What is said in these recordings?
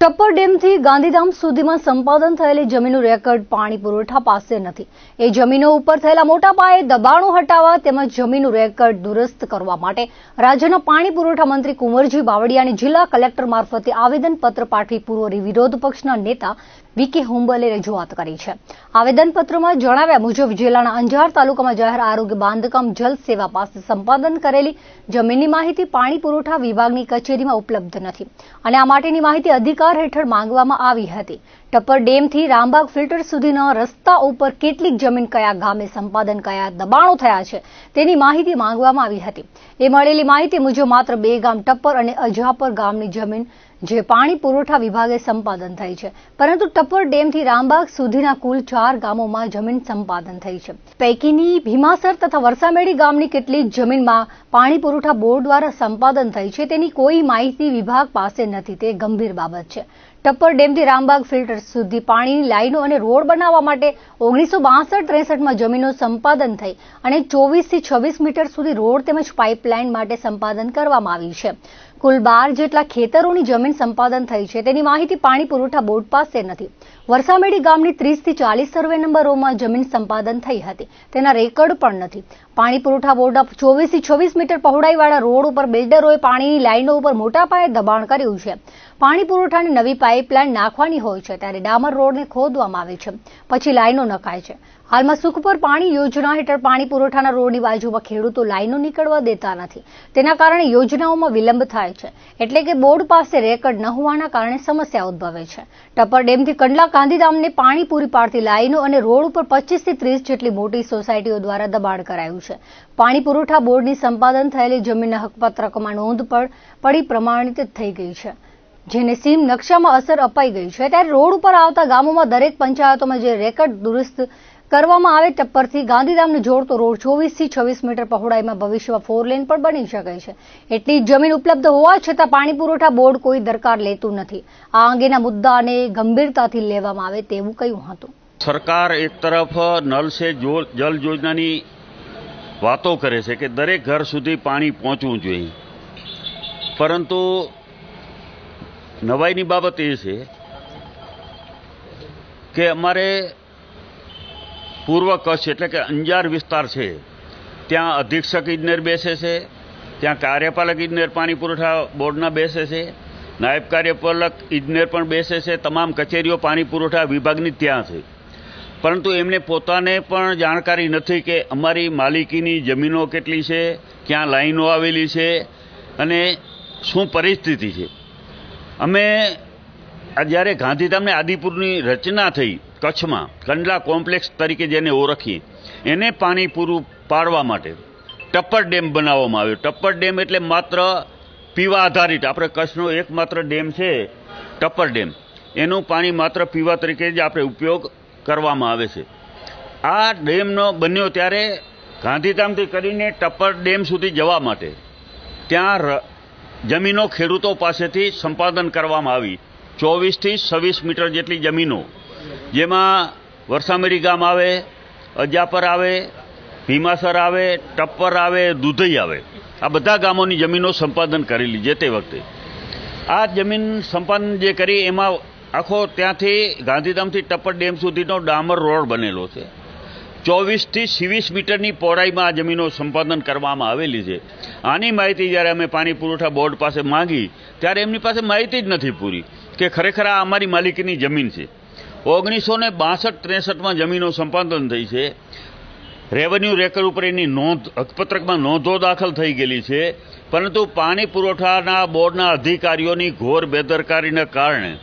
ટપ્પર ડેમથી ગાંધીધામ સુધીમાં સંપાદન થયેલી જમીનનું રેકર્ડ પાણી પુરવઠા પાસે નથી. એ જમીનો ઉપર થયેલા મોટા પાયે દબાણો હટાવવા તેમજ જમીનનું રેકર્ડ દુરસ્ત કરવા માટે રાજ્યના પાણી પુરવઠા મંત્રી કુંવરજી બાવળિયાને જિલ્લા કલેક્ટર મારફતે આવેદનપત્ર પાઠવી પૂર્વ વિરોધ પક્ષના નેતા વીકે હુંબલે રજૂઆત કરી છે. આવેદનપત્રમાં જણાવ્યા મુજબ જિલ્લાના અંજાર તાલુકામાં જાહેર આરોગ્ય બાંધકામ જલ સેવા પાસે સંપાદન કરેલી જમીનની માહિતી પાણી પુરવઠા વિભાગની કચેરીમાં ઉપલબ્ધ નથી. અને આ માટેની માહિતી અધિકાર હેઠળ માંગવામાં આવી હતી. ટપ્પર ડેમથી રામબાગ ફિલ્ટર સુધીના રસ્તા ઉપર કેટલીક જમીન કયા ગામે સંપાદન, કયા દબાણો થયા છે તેની માહિતી માંગવામાં આવી હતી. એ મળેલી માહિતી મુજબ માત્ર બે ગામ ટપ્પર અને અજાપર ગામની જમીન જે પાણી પુરવઠા વિભાગે સંપાદન થઈ છે. પરંતુ ટપ્પર ડેમથી રામબાગ સુધીના કુલ ચાર ગામોમાં જમીન સંપાદન થઈ છે. પૈકીની ભીમાસર તથા વરસામેડી ગામની કેટલીક જમીનમાં પાણી પુરવઠા બોર્ડ દ્વારા સંપાદન થઈ છે તેની કોઈ માહિતી વિભાગ પાસે નથી. તે ગંભીર બાબત છે. ટપ્પર ડેમથી રામબાગ ફિલ્ટર સુધી પાણીની લાઈનો અને રોડ બનાવવા માટે ઓગણીસો બાસઠ ત્રેસઠમાં જમીનો સંપાદન થઈ અને ચોવીસથી છવ્વીસ મીટર સુધી રોડ તેમજ પાઇપલાઇન માટે સંપાદન કરવામાં આવ્યું છે. કુલ બાર જેટલા ખેતરોની જમીન સંપાદન થઈ છે. તેની માહિતી પાણી પુરવઠા બોર્ડ પાસે નથી. વરસામેડી ગામની ત્રીસથી ચાલીસ સર્વે નંબરોમાં જમીન સંપાદન થઈ હતી. તેના રેકર્ડ પણ નથી. પાણી પુરવઠા બોર્ડના ચોવીસથી છવ્વીસ મીટર પહોળાઈવાળા રોડ ઉપર બિલ્ડરોએ પાણીની લાઇનો ઉપર મોટા પાયે દબાણ કર્યું છે. પાણી પુરવઠાની નવી પાઇપલાઇન નાખવાની હોય છે, ત્યારે ડામર રોડને ખોદવામાં આવે છે. પછી લાઇનો નખાય છે. હાલમાં સુખપર પાણી યોજના હેઠળ પાણી પુરવઠાના રોડની બાજુમાં ખેડૂતો લાઈનો નીકળવા દેતા નથી. તેના કારણે યોજનાઓમાં વિલંબ થાય છે. એટલે કે બોર્ડ પાસે રેકર્ડ ન હોવાના કારણે સમસ્યા ઉદ્ભવે છે. ટપ્પર ડેમથી કંડલા ગાંધીધામને પાણી પૂરી પાડતી લાઈનો અને રોડ ઉપર પચીસથી ત્રીસ જેટલી મોટી સોસાયટીઓ દ્વારા દબાણ કરાયું છે. પાણી પુરવઠા બોર્ડની સંપાદન થયેલી જમીનના હકપત્રકમાં નોંધ પણ પડી પ્રમાણિત થઈ ગઈ છે. જેને સીમ નકશામાં અસર અપાઈ ગઈ છે. ત્યારે રોડ ઉપર આવતા ગામોમાં દરેક પંચાયતોમાં જે રેકર્ડ દુરસ્ત કરવામાં આવે ટપ્પરથી ગાંધીધામને જોડતો રોડ ચોવીસથી છવ્વીસ મીટર પહોળાઈમાં ભવિષ્યમાં ફોર લેન પણ બની શકે છે. એટલી જમીન ઉપલબ્ધ હોવા છતાં પાણી પુરવઠા બોર્ડ કોઈ દરકાર લેતું નથી. આ અંગેના મુદ્દાને ગંભીરતાથી લેવામાં આવે તેવું કહ્યું હતું. સરકાર એક તરફ નલ સે જલ યોજનાની વાતો કરે છે કે દરેક ઘર સુધી પાણી પહોંચવું જોઈએ. પરંતુ નવાઈની બાબત એ છે કે અમારે પૂર્વ કચ્છ એટલે કે અંજાર વિસ્તાર છે, ત્યાં અધિક્ષક ઇજનેર બેસે છે, ત્યાં કાર્યપાલક ઇજનેર પાણી પુરવઠા બોર્ડના બેસે છે, નાયબ કાર્યપાલક ઇજનેર પણ બેસે છે, તમામ કચેરીઓ પાણી પુરવઠા વિભાગની ત્યાં છે. પરંતુ એમને પોતાને પણ જાણકારી નથી કે અમારી માલિકીની જમીનો કેટલી છે, ક્યાં લાઈનો આવેલી છે અને શું પરિસ્થિતિ છે. અમે જ્યારે ગાંધીધામને આદિપુરની રચના થઈ કચ્છમાં કંડલા કોમ્પ્લેક્સ તરીકે જેને ઓળખીએ, એને પાણી પૂરું પાડવા માટે ટપ્પર ડેમ બનાવવામાં આવ્યો. ટપ્પર ડેમ એટલે માત્ર પીવા આધારિત. આપણે કચ્છનો એકમાત્ર ડેમ છે ટપ્પર ડેમ. એનું પાણી માત્ર પીવા તરીકે જ આપણે ઉપયોગ કરવામાં આવે છે. આ ડેમનો બન્યો ત્યારે ગાંધીધામથી કરીને ટપ્પર ડેમ સુધી જવા માટે ત્યાં જમીનો ખેડૂતો પાસેથી સંપાદન કરવામાં આવી. ચોવીસથી છવ્વીસ મીટર જેટલી જમીનો જેમાં વરસામેડી ગામ આવે, અજાપર આવે, ભીમાસર આવે, ટપ્પર આવે, દુધઈ આવે. આ બધા ગામોની જમીનો સંપાદન કરેલી જે તે વખતે. આ જમીન સંપાદન જે કરી, એમાં આખો ત્યાંથી ગાંધીધામથી ટપ્પર ડેમ સુધીનો ડામર રોડ બનેલો છે. ચોવીસથી છવ્વીસ મીટરની પહોળાઈમાં આ જમીનો સંપાદન કરવામાં આવેલી છે. આની માહિતી જ્યારે અમે પાણી પુરવઠા બોર્ડ પાસે માંગી, ત્યારે એમની પાસે માહિતી જ નથી પૂરી કે ખરેખર આ અમારી માલિકીની જમીન છે. ઓગણીસો ને બાસઠ ત્રેસઠમાં જમીનો સંપાદન થઈ છે. રેવન્યુ રેકર્ડ ઉપર એની નોંધ હકપત્રકમાં નોંધો દાખલ થઈ ગયેલી છે. પરંતુ પાણી પુરવઠાના બોર્ડના અધિકારીઓની ઘોર બેદરકારીને કારણે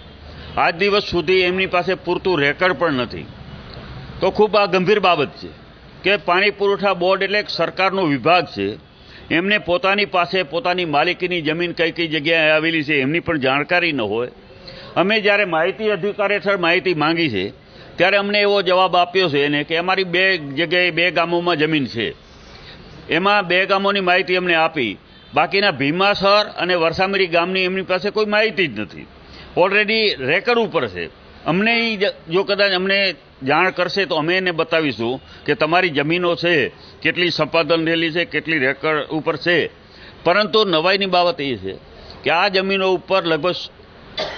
આજ દિવસ સુધી એમની પાસે પૂરતું રેકર્ડ પણ નથી. તો ખૂબ આ ગંભીર બાબત છે કે પાણી પુરવઠા બોર્ડ એટલે એક સરકારનો વિભાગ છે. એમને પોતાની પાસે પોતાની માલિકીની જમીન કઈ કઈ જગ્યાએ આવેલી છે એમની પણ જાણકારી ન હોય. અમે જ્યારે માહિતી અધિકાર હેઠળ માહિતી માંગી છે, ત્યારે અમને એવો જવાબ આપ્યો છે એને કે અમારી બે જગ્યાએ બે ગામોમાં જમીન છે. એમાં બે ગામોની માહિતી અમને આપી. બાકીના ભીમાસર અને વરસામેરી ગામની એમની પાસે કોઈ માહિતી જ નથી. ઓલરેડી રેકર્ડ ઉપર છે. અમને જો કદાચ અમને જાણ કરશે તો અમે એને બતાવીશું કે તમારી જમીનો છે, કેટલી સંપાદન થયેલી છે, કેટલી રેકર્ડ ઉપર છે. પરંતુ નવાઈની બાબત એ છે કે આ જમીનો ઉપર લગભગ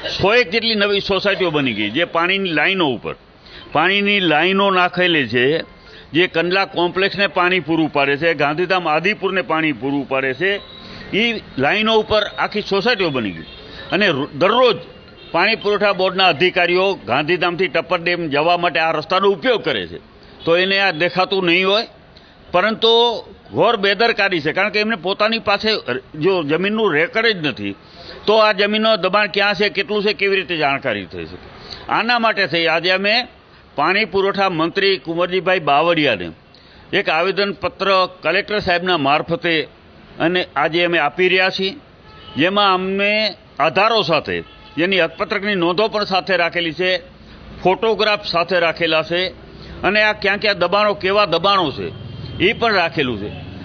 સોએક જેટલી નવી સોસાયટીઓ બની ગઈ, જે પાણીની લાઈનો ઉપર. પાણીની લાઈનો નાખેલી છે, જે કંડલા કોમ્પ્લેક્સને પાણી પૂરું પાડે છે, ગાંધીધામ આદિપુરને પાણી પૂરું પાડે છે એ લાઈનો ઉપર આખી સોસાયટીઓ બની ગઈ. અને દરરોજ પાણી પુરવઠા બોર્ડના અધિકારીઓ ગાંધીધામથી ટપ્પર ડેમ જવા માટે આ રસ્તાનો ઉપયોગ કરે છે. તો એને આ દેખાતું નહીં હોય, પરંતુ ઘોર બેદરકારી છે, કારણ કે એમને પોતાની પાસે જો જમીનનું રેકર્ડ જ નથી તો આ જમીનનો દબાણ ક્યાં છે, કેટલું છે, કેવી રીતે જાણકારી થઈ શકે? આના માટે થઈ, આજે અમે પાણી પુરવઠા મંત્રી કુંવરજીભાઈ બાવળિયાને એક આવેદનપત્ર કલેક્ટર સાહેબના મારફતે અને આજે અમે આપી રહ્યા છીએ. જેમાં અમને આધારો સાથે જેની હકપત્રકની નોંધો પણ સાથે રાખેલી છે, ફોટોગ્રાફ સાથે રાખેલા છે, અને આ ક્યાં ક્યાં દબાણો, કેવા દબાણો છે, એ પણ રાખેલું છે.